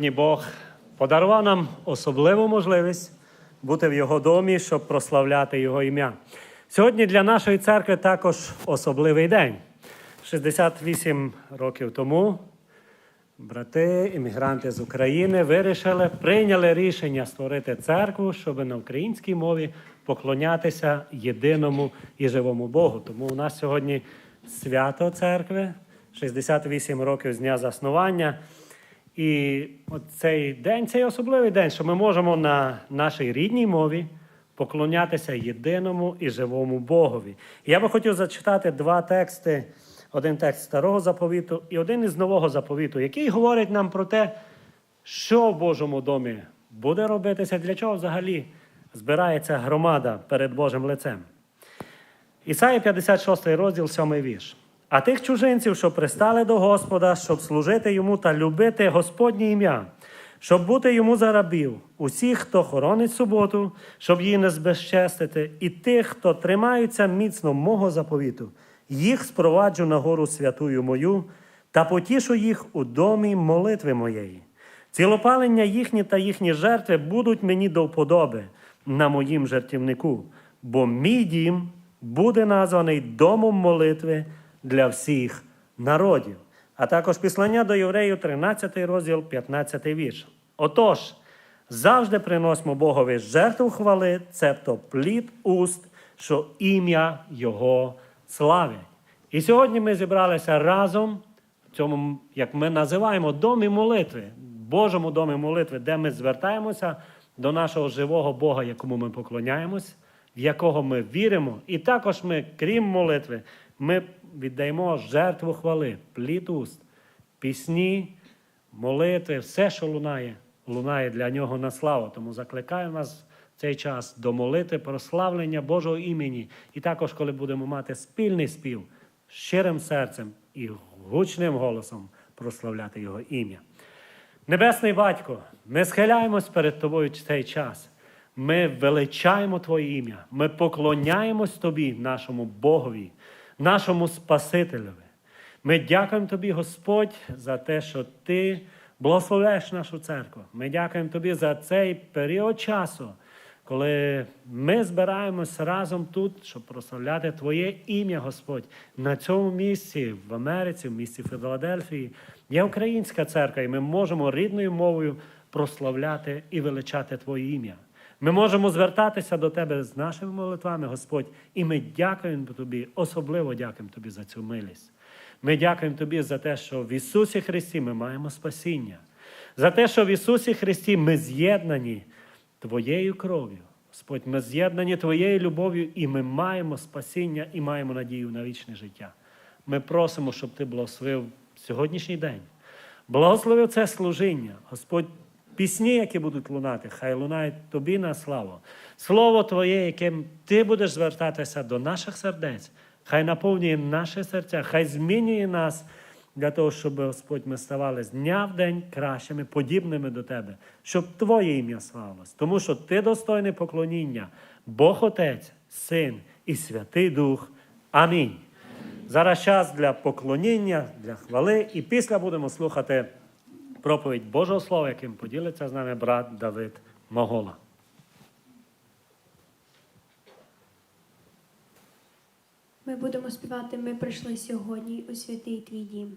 Сьогодні Бог подарував нам особливу можливість бути в Його домі, щоб прославляти Його ім'я. Сьогодні для нашої церкви також особливий день. 68 років тому брати, іммігранти з України вирішили, прийняли рішення створити церкву, щоб на українській мові поклонятися єдиному і живому Богу. Тому у нас сьогодні свято церкви, 68 років з дня заснування. І от цей день, цей особливий день, що ми можемо на нашій рідній мові поклонятися єдиному і живому Богові. Я би хотів зачитати два тексти: один текст старого заповіту і один із нового заповіту, який говорить нам про те, що в Божому домі буде робитися, для чого взагалі збирається громада перед Божим лицем. Ісая 56 розділ, 7 вірш. А тих чужинців, що пристали до Господа, щоб служити йому та любити Господнє ім'я, щоб бути йому за рабів, усіх, хто хоронить суботу, щоб її не збезчестити, і тих, хто тримаються міцно мого заповіту, їх спроваджу на гору святую мою та потішу їх у домі молитви моєї. Цілопалення їхні та їхні жертви будуть мені до вподоби на моїм жертівнику, бо мій дім буде названий домом молитви для всіх народів. А також післання до євреїв, 13 розділ, 15 вірш. Отож, завжди приносимо Богові жертву хвали, цебто плід уст, що ім'я Його славить. І сьогодні ми зібралися разом в цьому, як ми називаємо, домі молитви, Божому домі молитви, де ми звертаємося до нашого живого Бога, якому ми поклоняємось, в якого ми віримо. І також ми, крім молитви, ми віддаємо жертву хвали, плід уст, пісні, молитви, все, що лунає, лунає для нього на славу. Тому закликаю нас цей час до молитви, прославлення Божого імені. І також, коли будемо мати спільний спів, щирим серцем і гучним голосом прославляти Його ім'я. Небесний Батько, ми схиляємось перед Тобою в цей час. Ми величаємо Твоє ім'я, ми поклоняємось Тобі, нашому Богові, нашому Спасителеві. Ми дякуємо Тобі, Господь, за те, що Ти благословляєш нашу церкву. Ми дякуємо Тобі за цей період часу, коли ми збираємось разом тут, щоб прославляти Твоє ім'я, Господь, на цьому місці, в Америці, в місті Філадельфії. Є українська церква, і ми можемо рідною мовою прославляти і величати Твоє ім'я. Ми можемо звертатися до Тебе з нашими молитвами, Господь, і ми дякуємо Тобі, особливо дякуємо Тобі за цю милість. Ми дякуємо Тобі за те, що в Ісусі Христі ми маємо спасіння, за те, що в Ісусі Христі ми з'єднані Твоєю кров'ю. Господь, ми з'єднані Твоєю любов'ю, і ми маємо спасіння і маємо надію на вічне життя. Ми просимо, щоб Ти благословив сьогоднішній день. Благословив це служіння. Господь, пісні, які будуть лунати, хай лунають тобі на славу. Слово Твоє, яким Ти будеш звертатися до наших сердець, хай наповнює наші серця, хай змінює нас для того, щоб Господь ми ставали з дня в день кращими, подібними до Тебе, щоб Твоє ім'я славилось. Тому що Ти достойний поклоніння, Бог Отець, Син і Святий Дух. Амінь. Зараз час для поклоніння, для хвали, і після будемо слухати проповідь Божого Слова, яким поділиться з нами брат Давид Могола. Ми будемо співати Ми прийшли сьогодні у святий твій дім.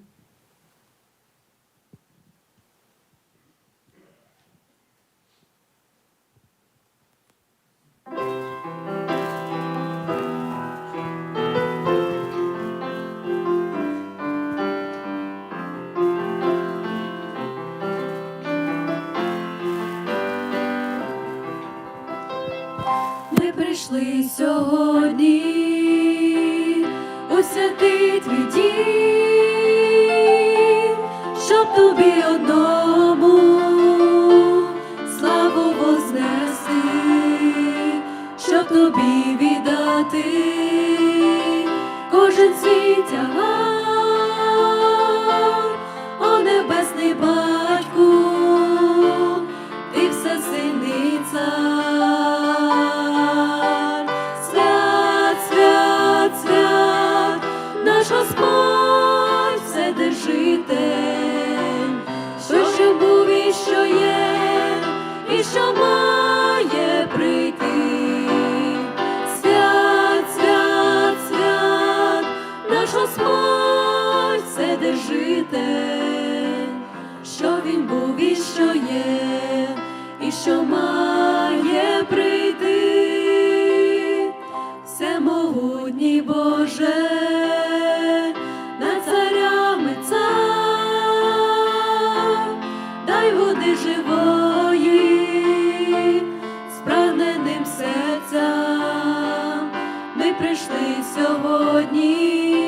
Прийшли сьогодні.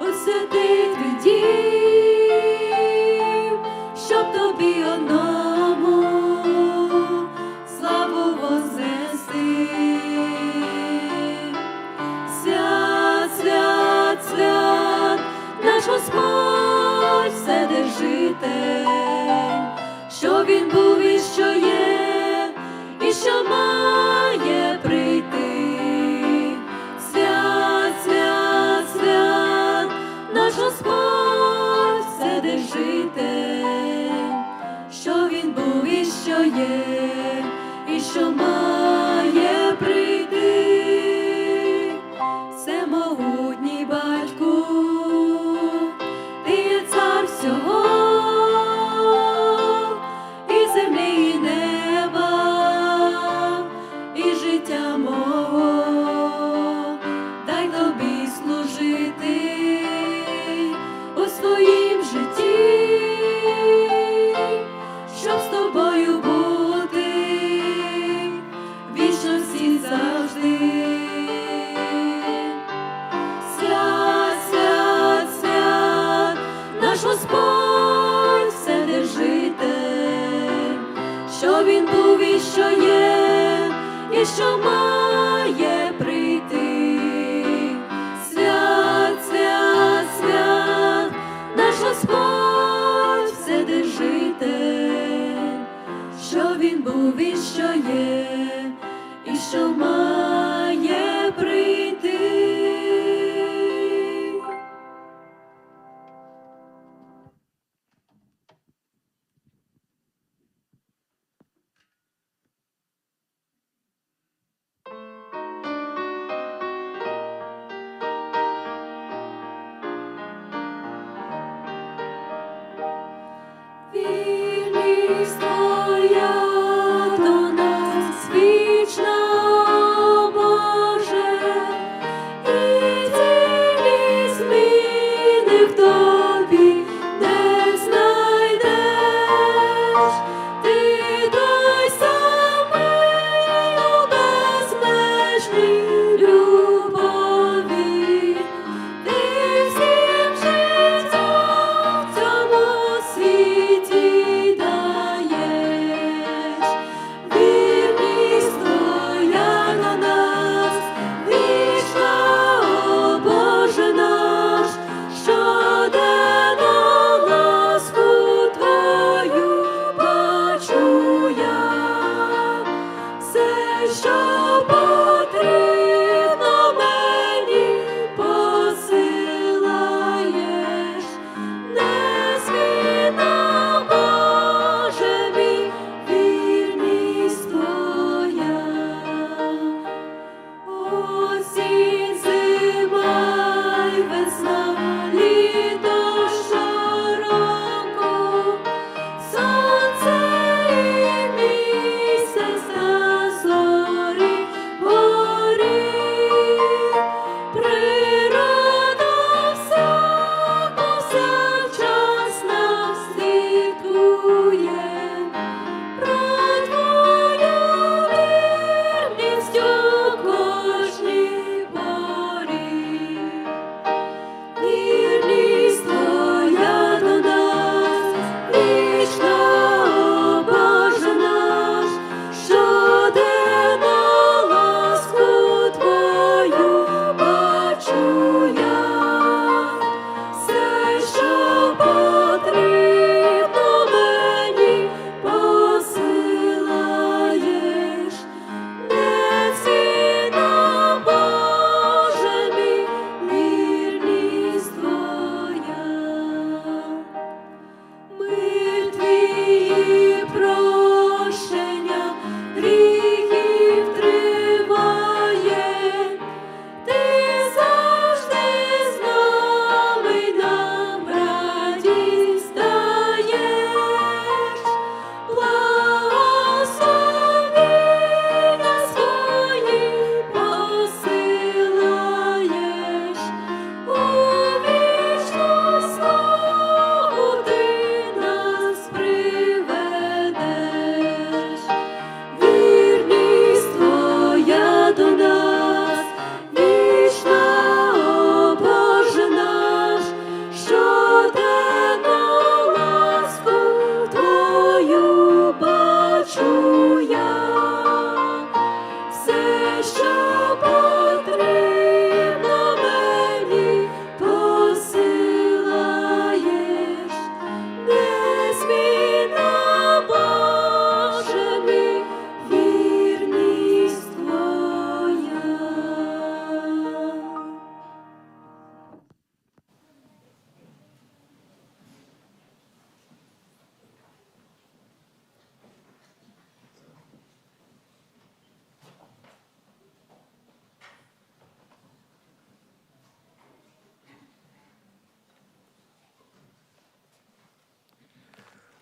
Освятити дім, щоб тобі одному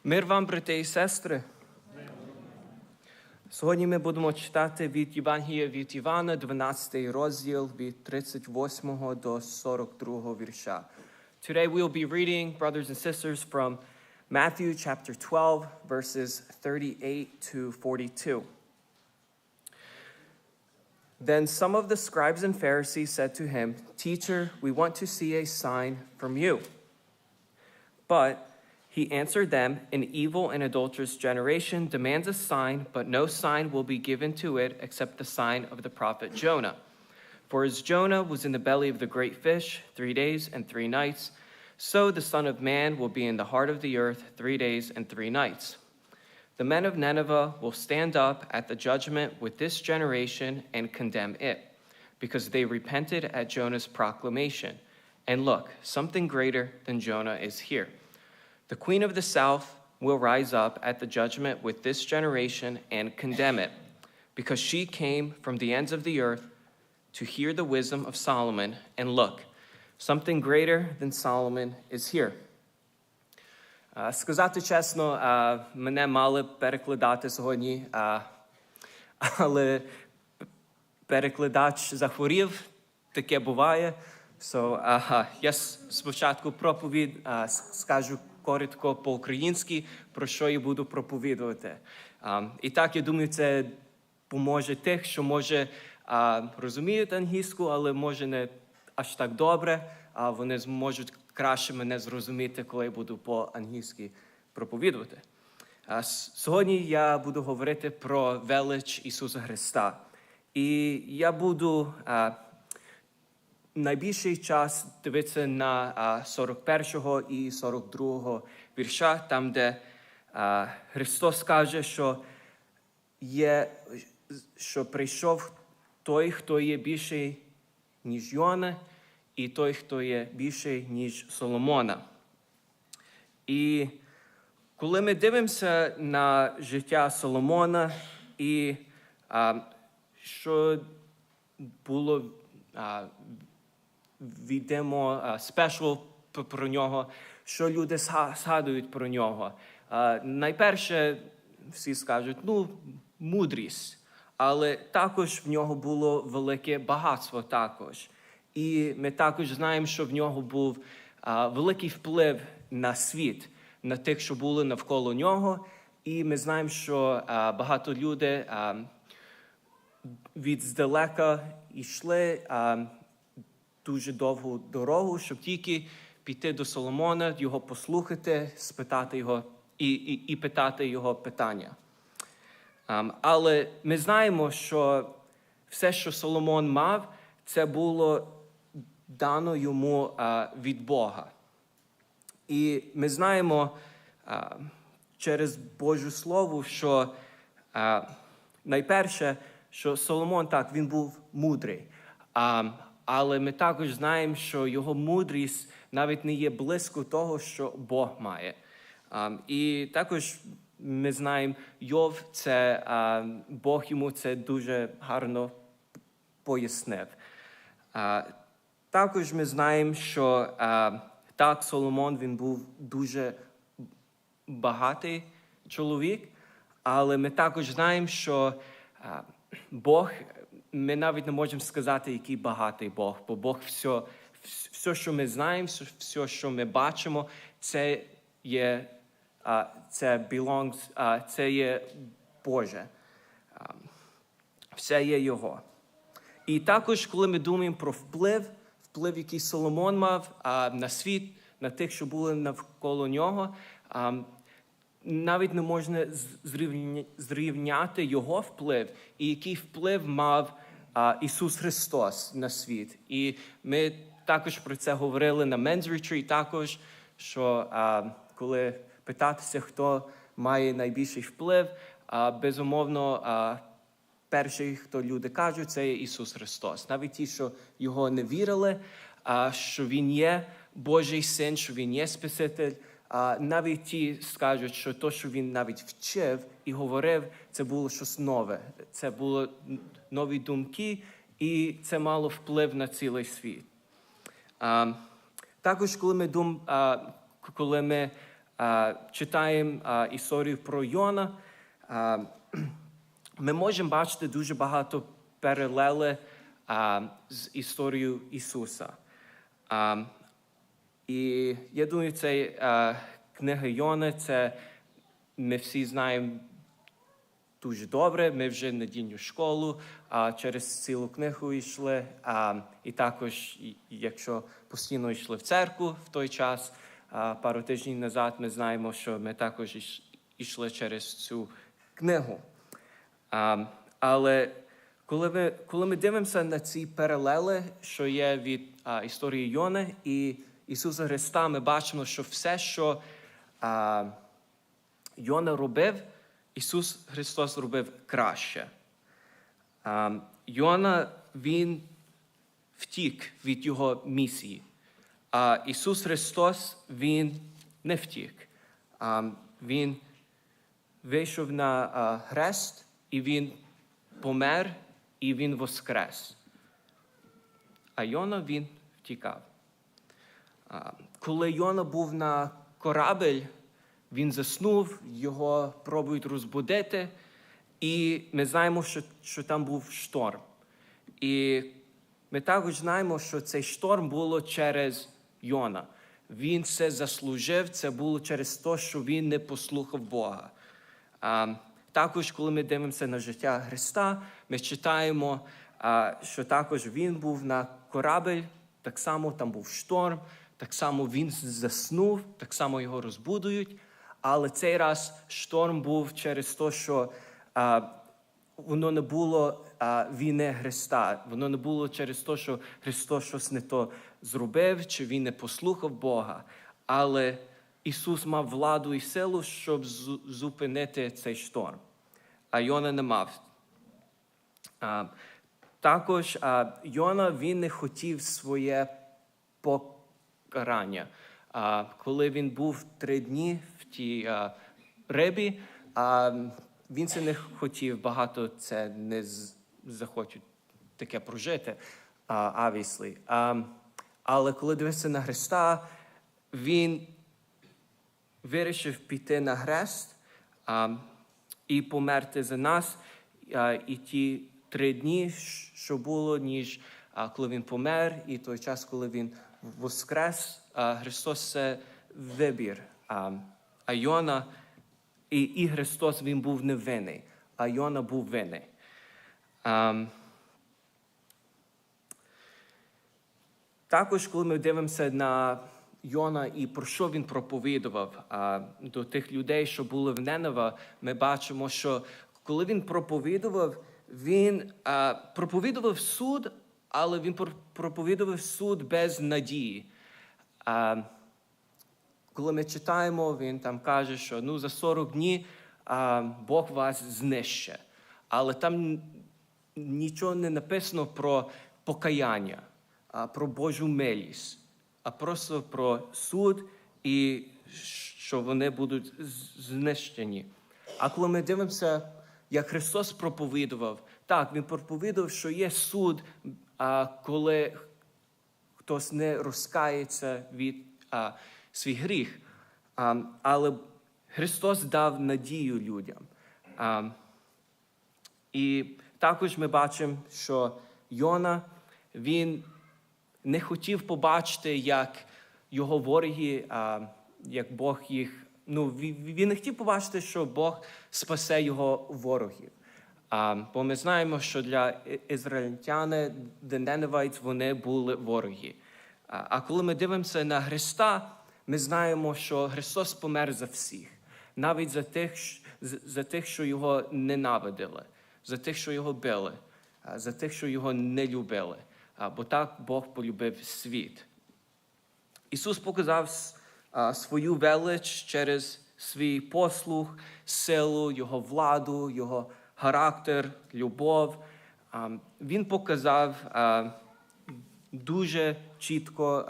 Мир вам, брати і сестри. Сьогодні ми будемо читати від Євангелія від Івана, 12 розділ від 38 до 42 вірша. Today we'll be reading, brothers and sisters, from Matthew chapter 12, verses 38 to 42. Then some of the scribes and Pharisees said to him, Teacher, we want to see a sign from you. But he answered them, An evil and adulterous generation demands a sign, but no sign will be given to it except the sign of the prophet Jonah. For as Jonah was in the belly of the great fish three days and three nights, so the Son of Man will be in the heart of the earth three days and three nights. The men of Nineveh will stand up at the judgment with this generation and condemn it, because they repented at Jonah's proclamation. And look, something greater than Jonah is here. The queen of the south will rise up at the judgment with this generation and condemn it, because she came from the ends of the earth to hear the wisdom of Solomon. And look, something greater than Solomon is here. Сказати чесно, мене мали перекладати сьогодні, але перекладач захворів, таке буває. So, я спочатку проповідь скажу коротко по-українськи, про що я буду проповідувати. І так, я думаю, це поможе тих, що може розуміють англійську, але може не аж так добре, а вони зможуть краще мене зрозуміти, коли я буду по-англійськи проповідувати. Сьогодні я буду говорити про велич Ісуса Христа. І я буду найбільший час дивитися на а, 41 і 42 вірша, там, де Христос каже, що є, що прийшов той, хто є більший, ніж Йона, і той, хто є більший, ніж Соломона. І коли ми дивимося на життя Соломона і а, що було а, відомо а, спешл про нього, що люди згадують про нього. Найперше, всі скажуть, ну, мудрість, але також в нього було велике багатство також. І ми також знаємо, що в нього був а, великий вплив на світ, на тих, що були навколо нього. І ми знаємо, що багато людей а, від здалека йшли а, дуже довгу дорогу, щоб тільки піти до Соломона, його послухати, спитати його і, і, і питати його питання. Ам, але ми знаємо, що все, що Соломон мав, це було дано йому а, від Бога. І ми знаємо а, через Божу Слово, що а, найперше, що Соломон так, він був мудрий. А, але ми також знаємо, що його мудрість навіть не є близько того, що Бог має. І також ми знаємо, Йов, це Бог йому це дуже гарно пояснив. Також ми знаємо, що так, Соломон він був дуже багатий чоловік, але ми також знаємо, що Бог, ми навіть не можемо сказати, який багатий Бог, бо Бог все, все що ми знаємо, все, що ми бачимо, це є, це belongs, це є Боже. Все є Його. І також, коли ми думаємо про вплив, вплив, який Соломон мав на світ, на тих, що були навколо нього, навіть не можна зрівняти його вплив і який вплив мав Ісус Христос на світ. І ми також про це говорили на Men's Retreat також, що коли питатися, хто має найбільший вплив, безумовно. Перший, хто люди кажуть, це є Ісус Христос. Навіть ті, що його не вірили, що Він є Божий син, що Він є Спаситель. Навіть ті скажуть, що то, що він навіть вчив і говорив, це було щось нове. Це були нові думки, і це мало вплив на цілий світ. А, також, коли ми дум, а, коли ми а, читаємо а, історію про Йона, а, ми можемо бачити дуже багато перелели з історією Ісуса. А, і я думаю, це а, книга Йона, це ми всі знаємо дуже добре. Ми вже в недільну школу а, через цілу книгу йшли. А, і також, якщо постійно йшли в церкву в той час, а, пару тижнів назад, ми знаємо, що ми також йшли через цю книгу. А, але коли ми, коли ми дивимося на ці паралели, що є від а, історії Йони і Ісуса Христа, ми бачимо, що все, що а, Йона робив, Ісус Христос робив краще. А, Йона він втік від його місії. А Ісус Христос Він не втік. А, Він вийшов на а, хрест, і Він помер, і Він воскрес. А Йона він втікав. Коли Йона був на корабель, він заснув, його пробують розбудити, і ми знаємо, що, що там був шторм. І ми також знаємо, що цей шторм було через Йона. Він це заслужив, це було через те, що він не послухав Бога. А, також, коли ми дивимося на життя Христа, ми читаємо, а, що також він був на корабель, так само там був шторм, так само він заснув, так само його розбудують. Але цей раз шторм був через те, що а, воно не було а, війни Христа. Воно не було через те, що Христос щось не то зробив, чи він не послухав Бога. Але Ісус мав владу і силу, щоб зупинити цей шторм. А Йона не мав. А, також а, Йона він не хотів своє покарання. А, коли він був три дні в тій а, рибі, а, він це не хотів, багато це не захочуть таке прожити, а. А, але коли дивишся на Христа, він вирішив піти на хрест а, і померти за нас. А, і ті три дні, що було, ніж а, коли він помер, і той час, коли він воскрес, Христос це вибір. А, Йона і, і Христос він був невинний, а Йона був винний. Також, коли ми дивимося на Йона і про що він проповідував а, до тих людей, що були в Ненева, ми бачимо, що коли він проповідував, він а, проповідував суд, але він пр- проповідував суд без надії. А, коли ми читаємо, він там каже, що ну, за 40 днів а, Бог вас знищить. Але там нічого не написано про покаяння, а про Божу милість, а просто про суд і що вони будуть знищені. А коли ми дивимося, як Христос проповідував, так, Він проповідував, що є суд, коли хтось не розкається від свій гріх. Але Христос дав надію людям. І також ми бачимо, що Йона він не хотів побачити, як його вороги, як Бог їх. Ну, він не хотів побачити, що Бог спасе його ворогів. Бо ми знаємо, що для ізраїльтяни, The вони були вороги. А коли ми дивимося на Христа, ми знаємо, що Христос помер за всіх, навіть за тих, за тих, що його ненавидили, за тих, що його били, за тих, що його не любили. Бо так Бог полюбив світ. Ісус показав свою велич через свій послуг, силу, Його владу, Його характер, любов. Він показав дуже чітко,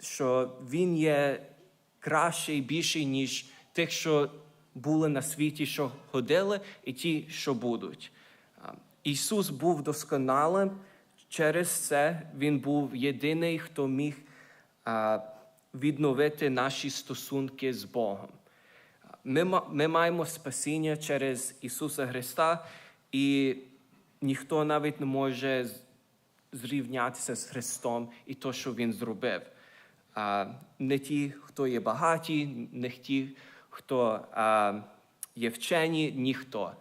що Він є кращий, більший, ніж тих, що були на світі, що ходили, і ті, що будуть. Ісус був досконалим, через це Він був єдиний, хто міг відновити наші стосунки з Богом. Ми, ми маємо спасіння через Ісуса Христа, і ніхто навіть не може зрівнятися з Христом і то, що Він зробив. А, не ті, хто є багаті, не ті, хто а, є вчені, ніхто.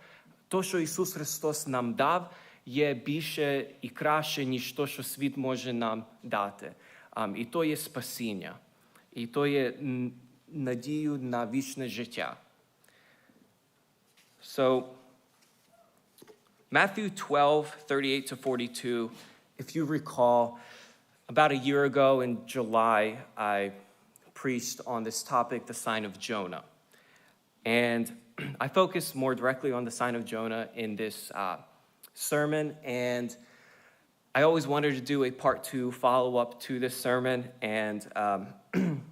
То, що Ісус Христос нам дав, є більше і краще, ніж то, що світ може нам дати. А, і то є спасіння, і то є надію на вічне життя. So, Matthew 12, 38 to 42, if you recall, about a year ago in July, I preached on this topic, the sign of Jonah. And I focused more directly on the sign of Jonah in this uh, sermon. And I always wanted to do a part two follow up to this sermon. And um,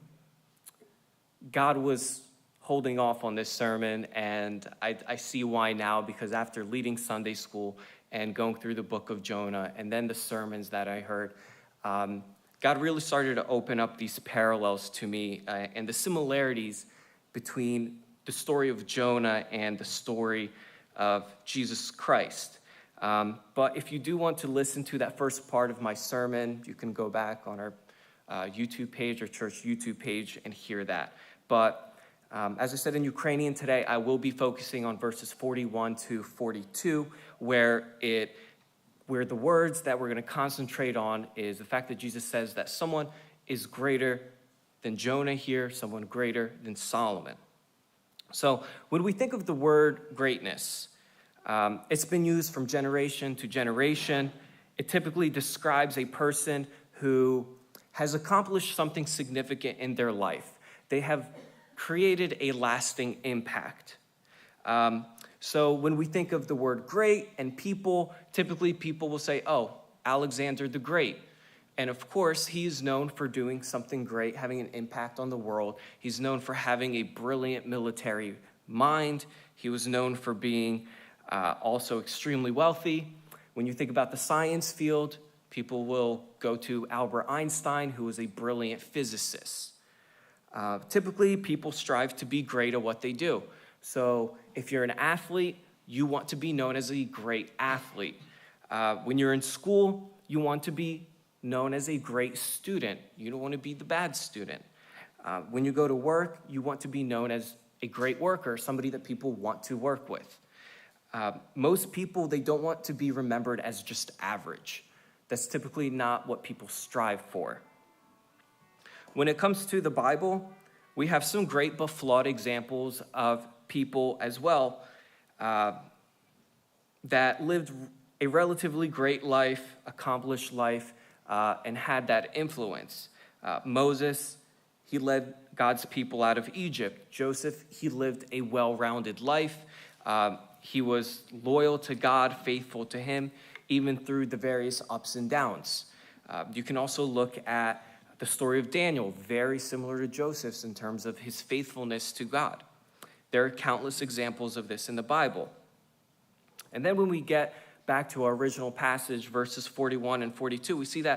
God was holding off on this sermon, and I, I see why now because after leading Sunday school and going through the book of Jonah and then the sermons that I heard, um, God really started to open up these parallels to me uh, and the similarities between the story of Jonah and the story of Jesus Christ. Um, but if you do want to listen to that first part of my sermon, you can go back on our uh, YouTube page or church YouTube page and hear that. But um, as I said in Ukrainian today, I will be focusing on verses 41 to 42, where it where the words that we're going to concentrate on is the fact that Jesus says that someone is greater than Jonah here, someone greater than Solomon. So when we think of the word greatness, um, it's been used from generation to generation. It typically describes a person who has accomplished something significant in their life. They have created a lasting impact. Um, so when we think of the word great and people, typically people will say, oh, Alexander the Great. And of course, he is known for doing something great, having an impact on the world. He's known for having a brilliant military mind. He was known for being uh, also extremely wealthy. When you think about the science field, people will go to Albert Einstein, who was a brilliant physicist. Uh, typically, people strive to be great at what they do. So, if you're an athlete, you want to be known as a great athlete. Uh, when you're in school, you want to be known as a great student. You don't want to be the bad student. Uh, when you go to work, you want to be known as a great worker, somebody that people want to work with. Uh, most people, they don't want to be remembered as just average. That's typically not what people strive for. When it comes to the Bible, we have some great but flawed examples of people as well uh, that lived a relatively great life, accomplished life, uh, and had that influence. Uh, Moses, he led God's people out of Egypt. Joseph, he lived a well rounded life. Um, he was loyal to God, faithful to Him, even through the various ups and downs. Uh, you can also look at the story of Daniel, very similar to Joseph's in terms of his faithfulness to God. There are countless examples of this in the Bible. And then when we get back to our original passage, verses 41 and 42, we see that